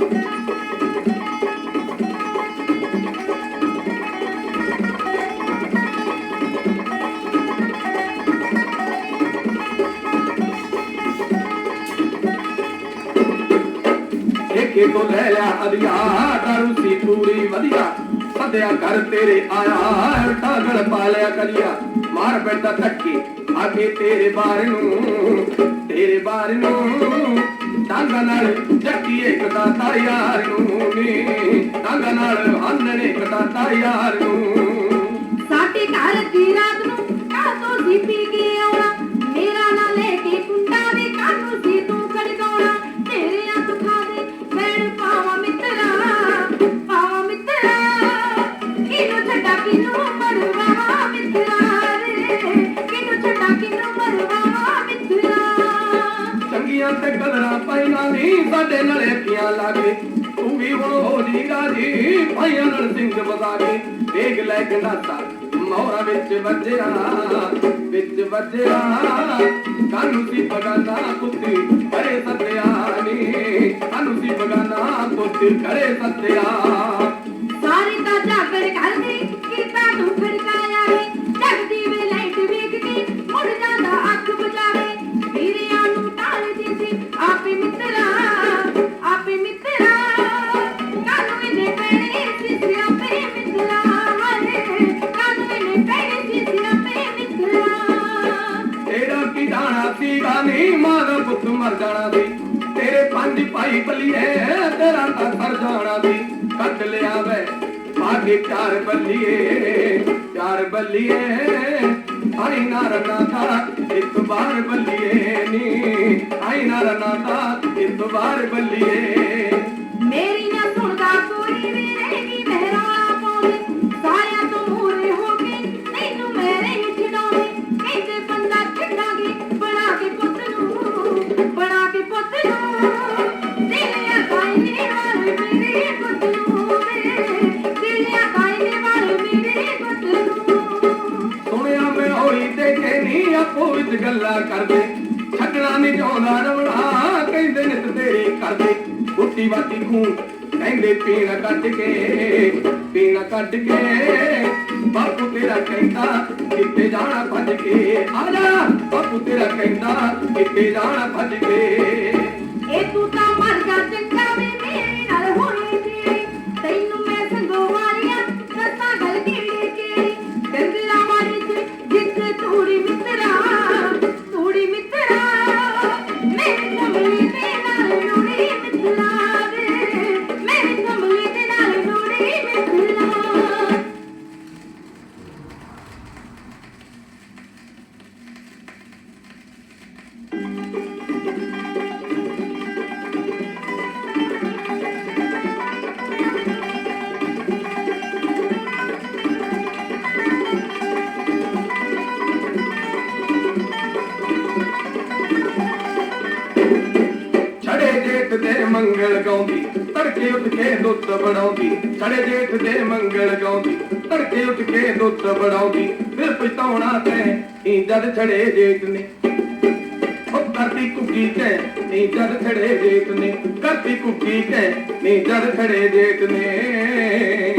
ਠੇਕੇ ਤੋਂ ਲੈ ਲਿਆ ਅਧਿਆ ਦਾਰੂ ਸੀ ਪੂਰੀ ਵਧੀਆ। ਸੱਦਿਆ ਘਰ ਤੇਰੇ ਆਇਆ ਟਾਗਲ ਪਾ ਲਿਆ ਕਲਿਆ। ਮਾਰ ਬੈਠਾ ਧੱਕੇ ਆਗੇ ਤੇਰੇ ਬਾਰ ਨੂੰ, ਤੇਰੇ ਬਾਰ ਨੂੰ। ਟਾਂਗਾ ਨਾਲ ਜੱਟੀਏ ਕਟਾਤਾ ਯਾਰ ਨੂੰ ਨੀ। ਟਾਂਗਾ ਨਾਲ ਹੰਨਣੇ ਕਟਾਤਾ ਯਾਰ ਨੂੰ। ਸਾਡੇ ਘਰ ਦੀ ਰਾਤ ਚੰਗੀਆਂ ਤੇ ਕਦਰਾਂ ਪਾਈਆਂ ਨਹੀਂ ਸਾਡੇ ਨਾਲ ਅੱਖੀਆਂ ਲਾਗੇ ਤੂੰ ਵੀ ਹੁਣ ਹੋ ਜੀ ਰਾਜੀ, ਭਾਈਆਂ ਨਾਲ ਸਿੰਘ ਵਜਾ ਕੇ। ਵੇਗ ਲੈ ਕੇ ਮੋਹਰਾ ਵਿੱਚ ਵੱਜਿਆ ਵਿੱਚ ਵੱਜਿਆ। ਕਾਨੂੰ ਸੀ ਬਗਾਨਾ ਕੁੱਤੀ ਕਰੇ ਸੱਤਿਆ ਨੀ। ਕਾਨੂੰ ਸੀ ਬਗਾਨਾ ਕੁੱਤੀ ਕਰੇ ਸੱਤਿਆ। ਸਾਰੇ ਤਾਂ ਝਾਕੜ ਕਰਦੇ ਮਰ ਜਾਣਾ ਸੀ ਤੇਰੇ ਪੰਜ ਭਾਈ ਬਲੀਏ ਤੇਰਾ ਤਾਂ ਸਰ ਜਾਣਾ ਸੀ ਕੱਢ ਲਿਆ ਵੇ ਬਾਗੇ ਚਾਰ ਬੱਲੀਏ ਚਾਰ ਬੱਲੀਏ। ਆਈ ਨਾ ਰਨਾ ਦਾ ਇੱਕ ਬਾਰ ਬੱਲੀਏ ਨੀ। ਆਈ ਨਾ ਰਨਾ ਦਾ ਇੱਕ ਵਾਰ ਬੱਲੀਏ। ਮੇਰੀ ਵਿੱਚ ਗੱਲਾਂ ਕਰਦੇ, ਛੱਡਣਾ ਨਹੀਂ ਚਾਹੁੰਦਾ ਰਵਣਾ ਕਹਿੰਦੇ ਨਿਤ ਤੇਰੇ ਕਰਦੇ। ਬੁੱਟੀ ਵਾਟੀ ਖੂਨ ਕਹਿੰਦੇ ਪੀਣਾ ਕੱਢ ਕੇ, ਪੀਣਾ ਕੱਢ ਕੇ। ਬਾਪੂ ਤੇਰਾ ਕਹਿੰਦਾ, ਕਿੱਥੇ ਜਾਣਾ ਭੱਜ ਕੇ? ਆ ਜਾ, ਬਾਪੂ ਤੇਰਾ ਕਹਿੰਦਾ, ਕਿੱਥੇ ਜਾਣਾ ਭੱਜ ਕੇ? ਇਹ ਤੂੰ ਮੰਗਲ ਗਾਉਂਦੀ, ਤੜਕੇ ਉੱਠ ਕੇ ਦੁੱਧ ਬਣਾਉਂਦੀ। ਛੜੇ ਜੇਠ ਦੇ ਮੰਗਲ ਗਾਉਂਦੀ, ਤੜਕੇ ਉੱਠ ਕੇ ਦੁੱਧ ਬਣਾਉਂਦੀ। ਫਿਰ ਪਛਤਾਉਣਾ ਤੇ ਈ ਜਦ ਛੜੇ ਜੇਠ ਨੇ। ਉਹ ਕਰਦੀ ਕੁੱਕੀ ਕੇ, ਨੀ ਜਦ ਛੜੇ ਜੇਤ ਨੇ। ਕਰਦੀ ਕੁੱਕੀ ਕੇ, ਨੀ ਜਦ ਛੜੇ ਜੇਠ ਨੇ।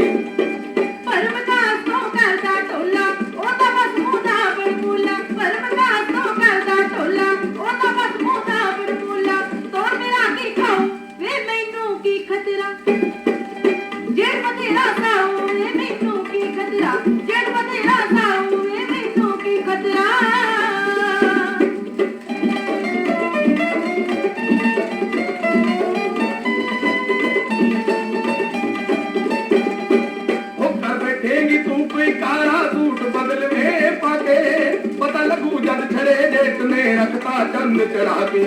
ਨੇ ਰੱਖਤਾ ਚੰਦ ਚੜਾ ਕੇ।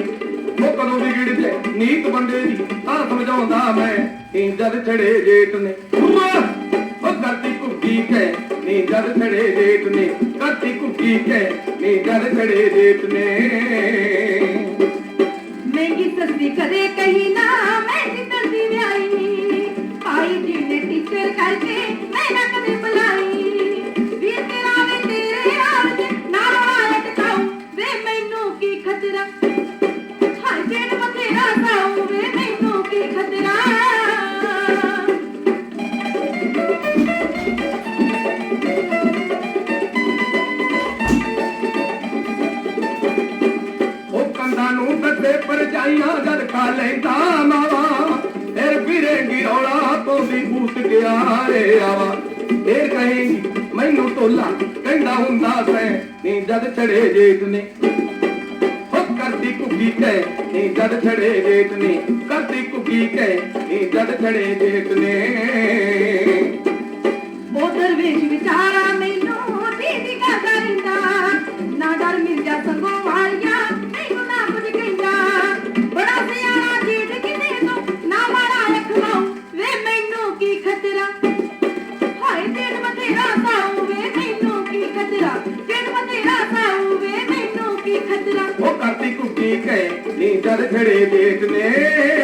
ਉਹ ਕਦੋਂ ਵਿਗੜ ਜੇ ਨੀਤ ਬੰਦੇ ਦੀ, ਤਾਂ ਸਮਝਾਉਂਦਾ ਮੈਂ ਨੀ ਜਦ ਛੜੇ ਜੇਠ ਨੇ। ਉਹ ਕਰਤੀ ਕੁੱਕੀ ਕੇ ਨੀ ਜਦ ਛੜੇ ਜੇਠ ਨੇ। ਕਰਤੀ ਕੁੱਕੀ ਕੇ ਨੀ ਜਦ ਛੜੇ ਜੇਠ ਨੇ। ਮਹਿੰਗੀ ਸਸਤੀ ਕਦੇ ਕਹੀ ਨਾ ਖਾ ਲੈਂਦਾ ਮਾਵਾ ਫਿਰ ਫਿਰੇ ਗਿਰੋੜਾ ਤੋਂ ਵੀ ਫੂਟ ਗਿਆ ਰੇ ਆਵਾ। ਫੇਰ ਕਹੇਗੀ ਮੈਨੂੰ ਟੋਲਾ ਕਹਿੰਦਾ ਹੁੰਦਾ ਸੈ ਨੀ ਜਦ ਛੜੇ ਜੇਤ ਨੇ। ਹੁਕ ਕਰਦੀ ਕੁਕੀ ਕਹੇ ਨੀ ਜਦ ਛੜੇ ਜੇਤ ਨੇ। ਕਰਦੀ ਕੁਕੀ ਕਹੇ ਨੀ ਜਦ ਛੜੇ ਜੇਤ ਨੇ। ਉਹ ਦਰਵੇਸ਼ ਵਿਚਾਰਾ ਮੈਨੂੰ ਨੀ ਦਿਖਾ ਕਰਦਾ ਨਾ ਡਰ ਮਿਲ ਜਾ ਸੰਗੋਵਾ ਮੈਨੂੰ ਕੀ ਖਤਰਾ